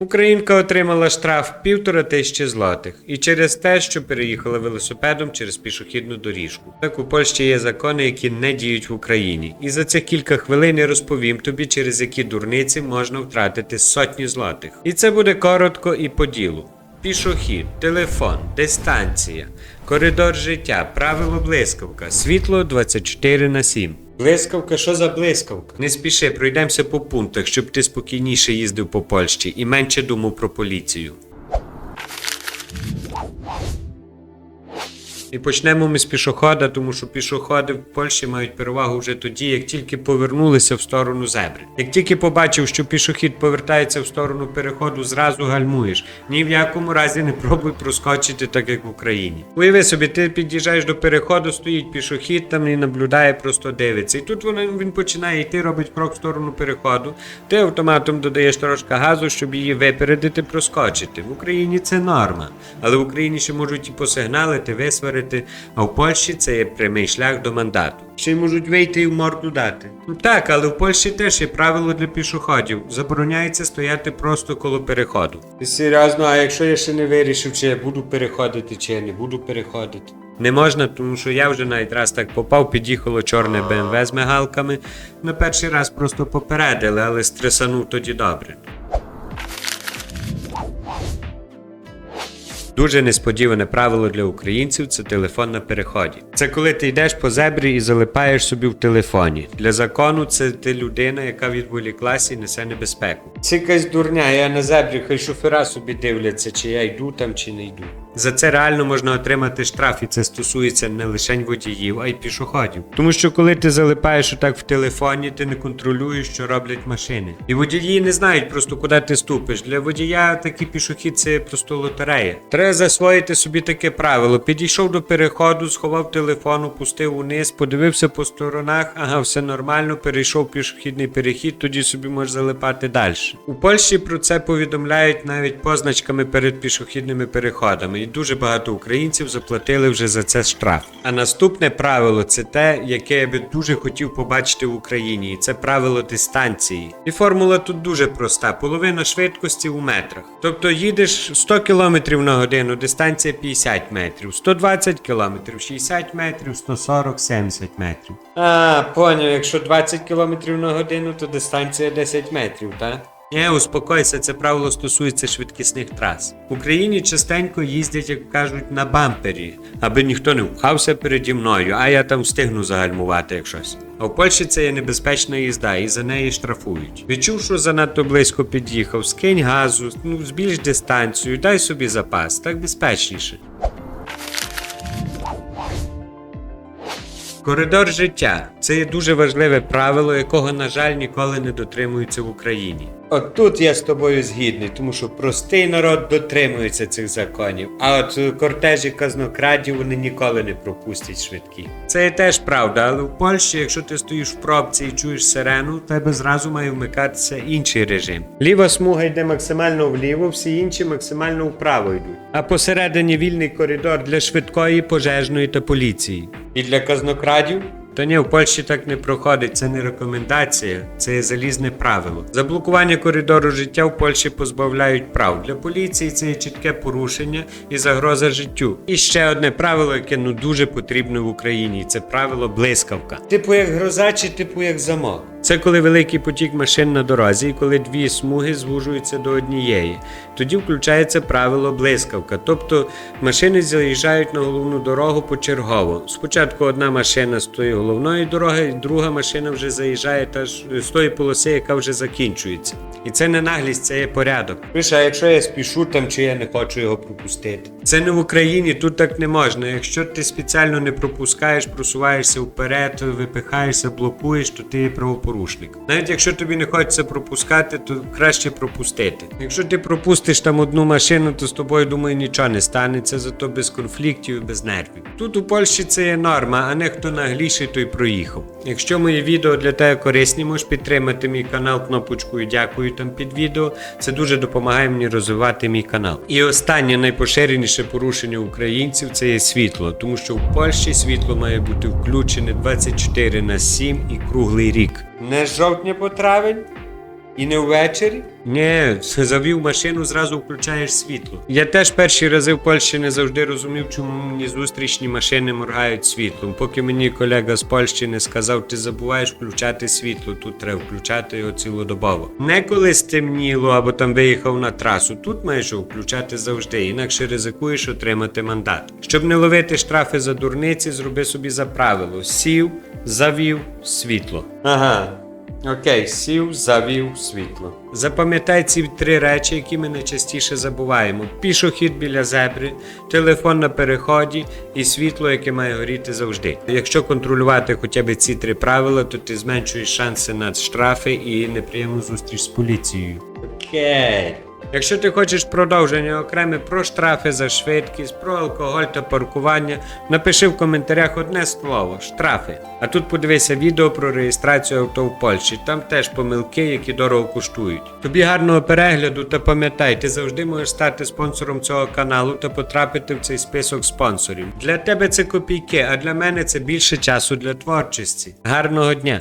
Українка отримала штраф півтора тисячі злотих і через те, що переїхала велосипедом через пішохідну доріжку. Так у Польщі є закони, які не діють в Україні. І за цих кілька хвилин я розповім тобі, через які дурниці можна втратити сотні злотих. І це буде коротко і по ділу. Пішохід, телефон, дистанція, коридор життя, правило блискавка, світло 24 на 7. Блискавка, що за блискавка? Не спіши, пройдемося по пунктах, щоб ти спокійніше їздив по Польщі і менше думав про поліцію. І почнемо ми з пішохода, тому що пішоходи в Польщі мають перевагу вже тоді, як тільки повернулися в сторону зебри. Як тільки побачив, що пішохід повертається в сторону переходу, зразу гальмуєш. Ні в якому разі не пробуй проскочити, так як в Україні. Уяви собі, ти під'їжджаєш до переходу, стоїть пішохід там і наблюдає, просто дивиться. І тут вона, він починає йти, робить крок в сторону переходу. Ти автоматом додаєш трошки газу, щоб її випередити, проскочити. В Україні це норма. Але в Україні ще можуть і посигналити, висварити, а в Польщі це є прямий шлях до мандату. Ще й можуть вийти і в морду дати. Ну так, але в Польщі теж є правило для пішоходів. Забороняється стояти просто коло переходу. Серйозно, а якщо я ще не вирішив, чи я буду переходити, чи я не буду переходити. Не можна, тому що я вже навіть раз так попав, під'їхало чорне БМВ з мигалками. На перший раз просто попередили, але стресанув тоді добре. Дуже несподіване правило для українців це телефон на переході. Це коли ти йдеш по зебрі і залипаєш собі в телефоні. Для закону це ти людина, яка відволіклася і несе небезпеку. Це якась дурня, я на зебрі, хай шофера собі дивляться, чи я йду там, чи не йду. За це реально можна отримати штраф, і це стосується не лише водіїв, а й пішоходів. Тому що коли ти залипаєш отак в телефоні, ти не контролюєш, що роблять машини. І водії не знають просто, куди ти ступиш. Для водія такий пішохід це просто лотерея. Треба засвоїти собі таке правило. Підійшов до переходу, сховав телефон, опустив униз, подивився по сторонах, ага, все нормально, перейшов пішохідний перехід, тоді собі можеш залипати далі. У Польщі про це повідомляють навіть позначками перед пішохідними переходами, і дуже багато українців заплатили вже за це штраф. А наступне правило це те, яке я би дуже хотів побачити в Україні, і це правило дистанції. І формула тут дуже проста: половина швидкості у метрах. Тобто їдеш 100 км на годину, дистанція 50 метрів, 120 км, 60 метрів, 140, 70 метрів. А, поняв, якщо 20 км на годину, то дистанція 10 метрів, так? Не, успокойся, це правило стосується швидкісних трас. В Україні частенько їздять, як кажуть, на бампері, аби ніхто не впхався переді мною, а я там встигну загальмувати як щось. А в Польщі це є небезпечна їзда, і за неї штрафують. Відчув, що занадто близько під'їхав, скинь газу, ну збільш дистанцію, дай собі запас, так безпечніше. Коридор життя це є дуже важливе правило, якого, на жаль, ніколи не дотримуються в Україні. От тут я з тобою згідний, тому що простий народ дотримується цих законів, а от кортежі казнокрадів вони ніколи не пропустять швидкі. Це є теж правда, але в Польщі, якщо ти стоїш в пробці і чуєш сирену, в тебе зразу має вмикатися інший режим. Ліва смуга йде максимально вліво, всі інші максимально вправо йдуть. А посередині вільний коридор для швидкої, пожежної та поліції. І для казнокрадів та ні, в Польщі так не проходить. Це не рекомендація, це є залізне правило. Заблокування коридору життя в Польщі позбавляють прав. Для поліції це є чітке порушення і загроза життю. І ще одне правило, яке ну дуже потрібно в Україні. Це правило блискавка. Типу як гроза, чи типу як замок. Це коли великий потік машин на дорозі, і коли дві смуги звужуються до однієї. Тоді включається правило блискавка. Тобто машини заїжджають на головну дорогу почергово. Спочатку одна машина з тої головної дороги, друга машина вже заїжджає та з тої полоси, яка вже закінчується. І це не наглість, це є порядок. Пише, а якщо я спішу там чи я не хочу його пропустити. Це не в Україні, тут так не можна. Якщо ти спеціально не пропускаєш, просуваєшся вперед, випихаєшся, блокуєш, то ти є правопорушник. Навіть якщо тобі не хочеться пропускати, то краще пропустити. Якщо ти пропустиш там одну машину, то з тобою думаю нічого не станеться, зато без конфліктів і без нервів. Тут у Польщі це є норма, а не хто нагліший, той проїхав. Якщо мої відео для тебе корисні, можеш підтримати мій канал кнопочкою Дякую там під відео. Це дуже допомагає мені розвивати мій канал. І останнє найпоширеніше порушення українців це є світло, тому що в Польщі світло має бути включене 24 на 7 і круглий рік. Не з жовтня по травень. І не ввечері? Ні, завів машину, зразу включаєш світло. Я теж перші рази в Польщі не завжди розумів, чому мені зустрічні машини моргають світлом. Поки мені колега з Польщі не сказав, ти забуваєш включати світло, тут треба включати його цілодобово. Не коли стемніло або там виїхав на трасу. Тут маєш його включати завжди, інакше ризикуєш отримати мандат. Щоб не ловити штрафи за дурниці, зроби собі за правило: сів, завів світло. Ага. Окей, сів, завів світло. Запам'ятай ці три речі, які ми найчастіше забуваємо: пішохід біля зебри, телефон на переході і світло, яке має горіти завжди. Якщо контролювати хоча б ці три правила, то ти зменшуєш шанси на штрафи і неприємну зустріч з поліцією. Окей. Якщо ти хочеш продовження окреме про штрафи за швидкість, про алкоголь та паркування, напиши в коментарях одне слово штрафи. А тут подивися відео про реєстрацію авто в Польщі. Там теж помилки, які дорого коштують. Тобі гарного перегляду та пам'ятай, ти завжди можеш стати спонсором цього каналу та потрапити в цей список спонсорів. Для тебе це копійки, а для мене це більше часу для творчості. Гарного дня!